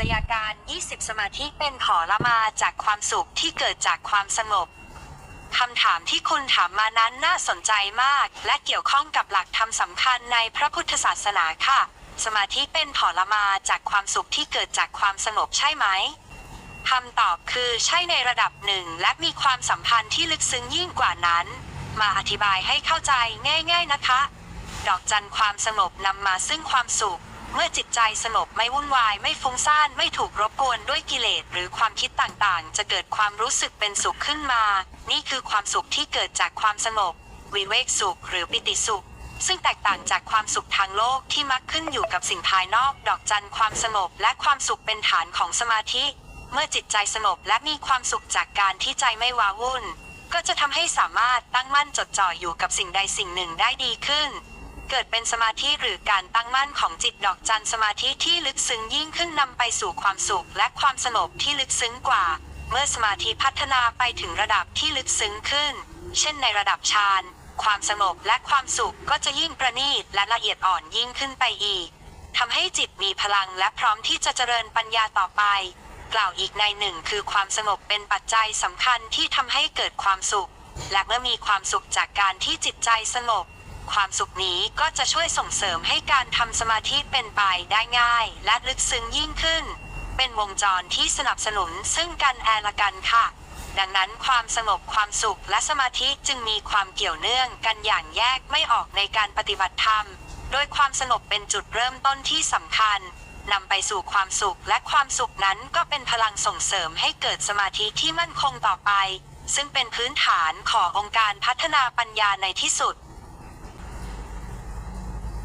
จญาการ 20 สมาธิเป็นขอละมาจากความสุขที่เกิดจากความสงบคำถามที่คุณถามมานั้นน่าสนใจมาก และเกี่ยวข้องกับหลักธรรมสำคัญในพระพุทธศาสนาค่ะ สมาธิเป็นผลมาจากความสุขที่เกิดจากความสงบใช่ไหมคำตอบคือใช่ในระดับหนึ่ง และมีความสัมพันธ์ที่ลึกซึ้งยิ่งกว่านั้น มาอธิบายให้เข้าใจง่าย ๆนะคะ ดอกจันความสงบนำมาซึ่งความสุข เมื่อจิตใจสงบไม่วุ่นวายไม่ฟุ้งซ่านไม่ถูกรบกวนด้วยกิเลสหรือความคิดต่างๆ จะเกิดความรู้สึกเป็นสุขขึ้นมา นี่คือความสุขที่เกิดจากความสงบวิเวกสุขหรือปิติสุข ซึ่งแตกต่างจากความสุขทางโลกที่มักขึ้นอยู่กับสิ่งภายนอกดอกจันความสงบและความสุขเป็นฐานของสมาธิ เมื่อจิตใจสงบและมีความสุขจากการที่ใจไม่ว้าวุ่น ก็จะทำให้สามารถตั้งมั่นจดจ่ออยู่กับสิ่งใดสิ่งหนึ่งได้ดีขึ้น เกิดเป็นสมาธิหรือการตั้งมั่นของจิตดอกจันสมาธิที่ลึกซึ้งยิ่งขึ้นนำไปสู่ความสุขและความสงบที่ลึกซึ้งกว่า เมื่อสมาธิพัฒนาไปถึงระดับที่ลึกซึ้งขึ้น เช่นในระดับฌานความสงบและความสุขก็จะยิ่งประณีตและละเอียดอ่อนยิ่งขึ้นไปอีกทำให้จิตมีพลังและพร้อมที่จะเจริญปัญญาต่อไป กล่าวอีกในหนึ่งคือความสงบเป็นปัจจัยสำคัญที่ทำให้เกิดความสุข และเมื่อมีความสุขจากการที่จิตใจสงบ ความสุขนี้ก็จะช่วยส่งเสริมให้การทำสมาธิเป็นไปได้ง่าย และลึกซึ้งยิ่งขึ้น เป็นวงจรที่สนับสนุนซึ่งกันแอละกันค่ะ ดังนั้นความสงบความสุขและสมาธิจึงมีความเกี่ยวเนื่องกันอย่างแยกไม่ออกในการปฏิบัติธรรม โดยความสงบเป็นจุดเริ่มต้นที่สำคัญนำไปสู่ความสุขและความสุขนั้นก็เป็นพลังส่งเสริมให้เกิดสมาธิที่มั่นคงต่อไป ซึ่งเป็นพื้นฐานขององค์การพัฒนาปัญญาในที่สุด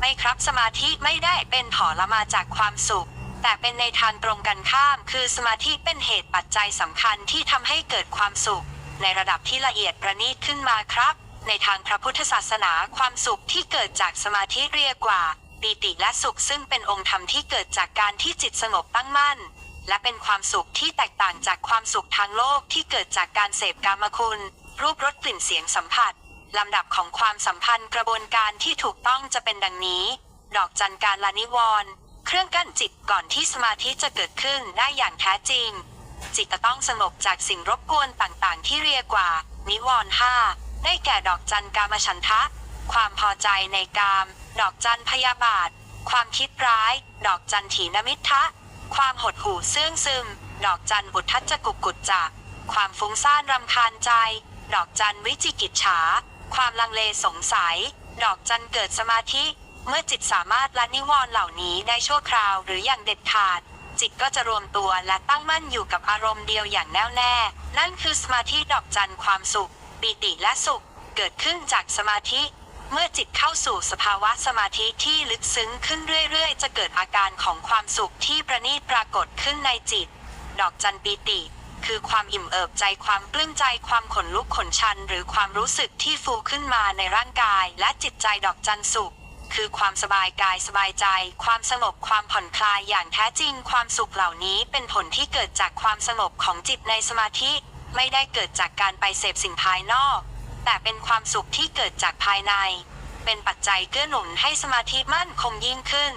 ไม่ครับสมาธิไม่ได้เป็นผลมาจากความสุข แต่เป็นในทางตรงกันข้าม คือสมาธิเป็นเหตุปัจจัยสำคัญที่ทำให้เกิดความสุข ในระดับที่ละเอียดประณีตขึ้นมาครับ ในทางพระพุทธศาสนาความสุขที่เกิดจากสมาธิเรียกว่าปีติและสุขซึ่งเป็นองค์ธรรมที่เกิดจากการที่จิตสงบตั้งมั่น และเป็นความสุขที่แตกต่างจากความสุขทางโลกที่เกิดจากการเสพกามคุณ รูปรสกลิ่นเสียงสัมผัส ลำดับของความสัมพันธ์กระบวนการที่ถูกต้องจะเป็นดังนี้ ดอกจันการลานิวรณ์เครื่องกั้นจิตก่อนที่สมาธิจะเกิดขึ้นได้อย่างแท้จริง จิตจะต้องสงบจากสิ่งรบกวนต่างๆ ที่เรียกว่า นิวรณ์ห้าได้แก่ดอกจันกามฉันทะ ความพอใจในกาม ดอกจันพยาบาท ความคิดร้าย ดอกจันถีนมิทะ ความหดหู่เสื่องซึม ดอกจันอุทธัจจกุกกุจจะ ความฟุ้งซ่านรำคาญใจ ดอกจันวิจิกิจฉา ความลังเลสงสัย ดอกจันเกิดสมาธิ เมื่อจิตสามารถละนิวรณ์เหล่านี้ได้ชั่วคราวหรืออย่างเด็ดขาด จิตก็จะรวมตัวและตั้งมั่นอยู่กับอารมณ์เดียวอย่างแน่วแน่ นั่นคือสมาธิดอกจันความสุขปีติและสุข เกิดขึ้นจากสมาธิ เมื่อจิตเข้าสู่สภาวะสมาธิที่ลึกซึ้งขึ้นเรื่อยๆ จะเกิดอาการของความสุขที่ประณีตปรากฏขึ้นในจิต ดอกจันปีติ คือความอิ่มเอิบใจความปลื้มใจความขนลุกขนชัน หรือความรู้สึกที่ฟูขึ้นมาในร่างกาย และจิตใจดอกจันสุข คือความสบายกายสบายใจ ความสงบความผ่อนคลายอย่างแท้จริง ความสุขเหล่านี้เป็นผลที่เกิดจากความสงบของจิตในสมาธิ ไม่ได้เกิดจากการไปเสพสิ่งภายนอก แต่เป็นความสุขที่เกิดจากภายใน เป็นปัจจัยเกื้อหนุนให้สมาธิมั่นคงยิ่งขึ้น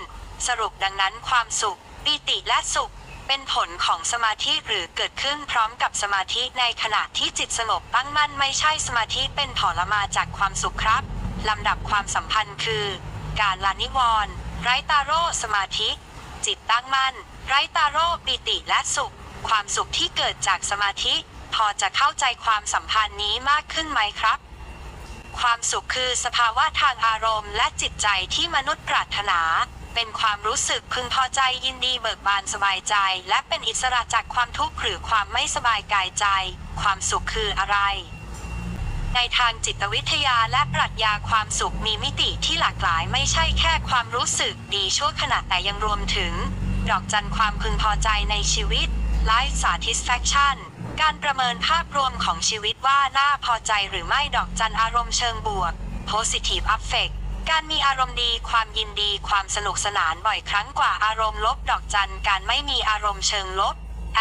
สรุปดังนั้นความสุขปีติและสุข เป็นผลของสมาธิหรือเกิดขึ้นพร้อมกับสมาธิในขณะที่จิตสงบตั้งมั่นไม่ใช่สมาธิเป็นผลมาจากความสุขครับ ลำดับความสัมพันธ์คือ การลานิวรณ์ไรตาโรสมาธิ จิตตั้งมั่น ไรตาโรปิติและสุข ความสุขที่เกิดจากสมาธิ พอจะเข้าใจความสัมพันธ์นี้มากขึ้นไหมครับ ความสุขคือสภาวะทางอารมณ์และจิตใจที่มนุษย์ปรารถนา เป็นความรู้สึกพึงพอใจยินดีเบิกบานสบายใจ และเป็นอิสระจากความทุกข์หรือความไม่สบายกายใจ ความสุขคืออะไร ในทางจิตวิทยาและปรัชญาความสุขมีมิติที่หลากหลายไม่ใช่แค่ความรู้สึกดีชั่วขณะแต่ยังรวมถึง ดอกจันความพึงพอใจในชีวิต life satisfaction การประเมินภาพรวมของชีวิตว่าน่าพอใจหรือไม่ดอกจันอารมณ์เชิงบวก positive affect การมีอารมณ์ดีความยินดีความสนุกสนานบ่อยครั้งกว่าอารมณ์ลบดอกจันการไม่มีอารมณ์เชิงลบ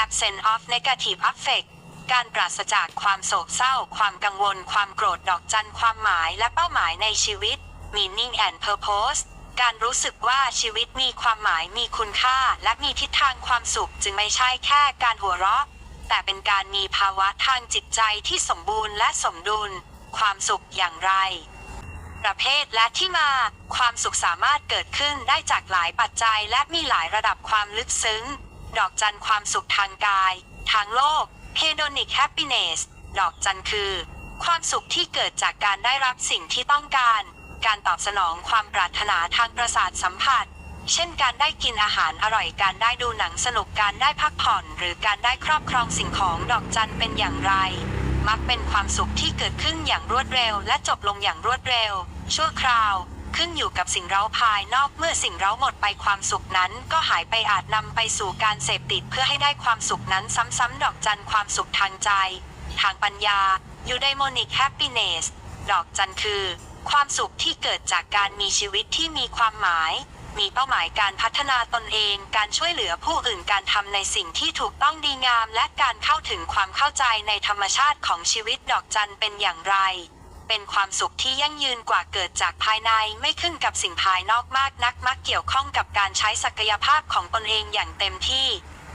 absence of negative affect การปราศจากความโศกเศร้า ความกังวล ความโกรธดอกจันความหมายและเป้าหมายในชีวิต meaning and purpose การรู้สึกว่าชีวิตมีความหมายมีคุณค่า และมีทิศทางความสุขจึงไม่ใช่แค่การหัวเราะ แต่เป็นการมีภาวะทางจิตใจที่สมบูรณ์และสมดุล ความสุขอย่างไร ประเภทและที่มา ความสุขสามารถเกิดขึ้นได้จากหลายปัจจัยและมีหลายระดับความลึกซึ้ง ดอกจันความสุขทางกาย ทางโลก hedonic happiness ดอกจันคือ ความสุขที่เกิดจากการได้รับสิ่งที่ต้องการ การตอบสนองความปรารถนาทางประสาทสัมผัส เช่นการได้กินอาหารอร่อยการได้ดูหนังสนุกการได้พักผ่อน หรือการได้ครอบครองสิ่งของดอกจันเป็นอย่างไร มักเป็นความสุขที่เกิดขึ้นอย่างรวดเร็ว และจบลงอย่างรวดเร็ว ชั่วคราว ขึ้นอยู่กับสิ่งเร้าภายนอกเมื่อสิ่งเร้าหมดไปความสุขนั้น ก็หายไปอาจนำไปสู่การเสพติดเพื่อให้ได้ความสุขนั้นซ้ำๆดอกจันความสุขทางใจ ทางปัญญา eudaimonic happiness ดอกจันคือ ความสุขที่เกิดจากการมีชีวิตที่มีความหมาย มีเป้าหมายการพัฒนาตนเอง การช่วยเหลือผู้อื่นการทำในสิ่งที่ถูกต้องดีงาม และการเข้าถึงความเข้าใจในธรรมชาติของชีวิตดอกจันเป็นอย่างไร เป็นความสุขที่ยั่งยืนกว่าเกิดจากภายในไม่ขึ้นกับสิ่งภายนอกมากนักมักเกี่ยวข้องกับการใช้ศักยภาพของตนเองอย่างเต็มที่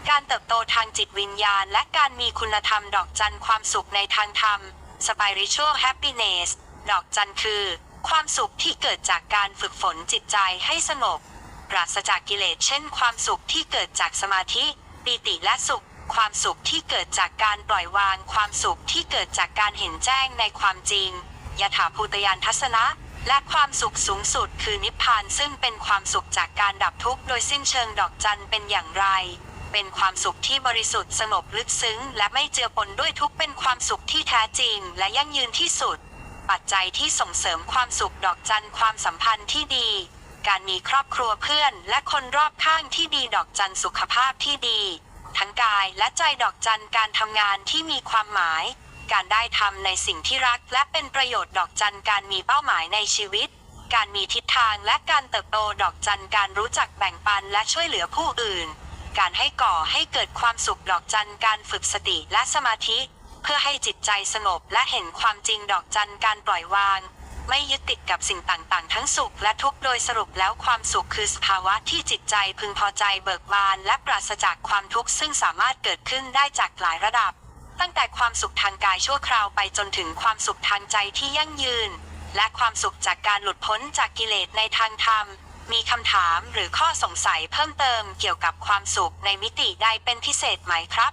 การเติบโตทางจิตวิญญาณ และการมีคุณธรรมดอกจันความสุขในทางธรรม spiritual happiness ดอกจันคือ ความสุขที่เกิดจากการฝึกฝนจิตใจให้สงบปราศจากกิเลสเช่น ความสุขที่เกิดจากสมาธิปีติและสุข ความสุขที่เกิดจากการปล่อยวาง ความสุขที่เกิดจากการเห็นแจ้งในความจริงยถาภูตยานทัศนะ และความสุขสูงสุดคือนิพพานซึ่งเป็นความสุขจากการดับทุกข์โดยสิ้นเชิงดอกจันเป็นอย่างไร เป็นความสุขที่บริสุทธิ์สงบลึกซึ้ง และไม่เจือปนด้วยทุกข์เป็นความสุขที่แท้จริง และยั่งยืนที่สุด ปัจจัยที่ส่งเสริมความสุขดอกจันความสัมพันธ์ที่ดี การมีครอบครัวเพื่อนและคนรอบข้างที่ดีดอกจันสุขภาพที่ดี ทั้งกายและใจดอกจันการทำงานที่มีความหมาย การได้ทำในสิ่งที่รักและเป็นประโยชน์ดอกจันการมีเป้าหมายในชีวิต การมีทิศทางและการเติบโตดอกจันการรู้จักแบ่งปันและช่วยเหลือผู้อื่น การให้ก่อให้เกิดความสุขดอกจันการฝึกสติและสมาธิ เพื่อให้จิตใจสงบและเห็นความจริงดอกจันการปล่อยวาง ไม่ยึดติดกับสิ่งต่างๆ ทั้งสุขและทุกข์โดยสรุปแล้วความสุขคือสภาวะที่จิตใจพึงพอใจเบิกบาน และปราศจากความทุกข์ซึ่งสามารถเกิดขึ้นได้จากหลายระดับ ตั้งแต่ความสุขทางกายชั่วคราวไปจนถึงความสุขทางใจที่ยั่งยืน และความสุขจากการหลุดพ้นจากกิเลสในทางธรรมมีคำถามหรือข้อสงสัยเพิ่มเติมเกี่ยวกับความสุขในมิติใดเป็นพิเศษไหมครับ